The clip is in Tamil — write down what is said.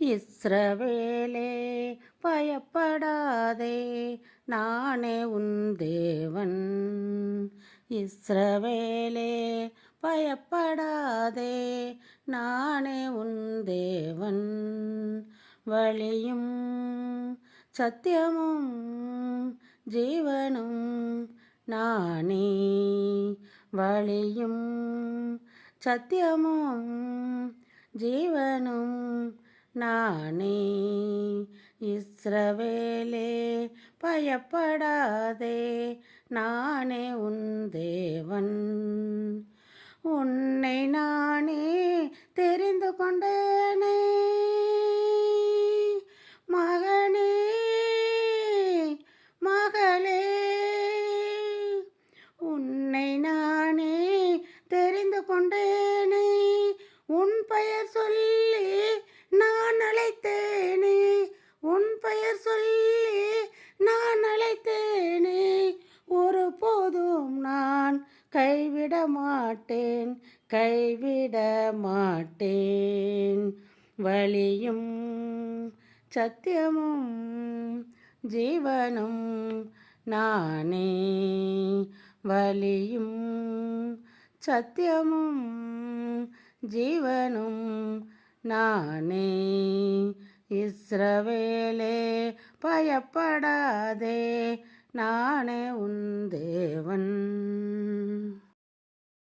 இஸ்ரவேலே பயப்படாதே நானே உன் தேவன். இஸ்ரவேலே பயப்படாதே நானே உன் தேவன். வழியும் சத்தியமும் ஜீவனும் நானே. வழியும் சத்தியமும் ஜீவனும் நானே இஸ்ரவேலே பயப்படாதே நானே உன் தேவன். உன்னை நானே தெரிந்து கொண்டேனே மகனே மகளே. உன்னை நானே தெரிந்து கொண்டேனே உன் பெயர் சொல்லி கைவிட மாட்டேன் கைவிட மாட்டேன் வழியும் சத்தியமும் ஜீவனும் நானே. வழியும் சத்தியமும் ஜீவனும் நானே. இஸ்ரவேலே பயப்படாதே நானே உன்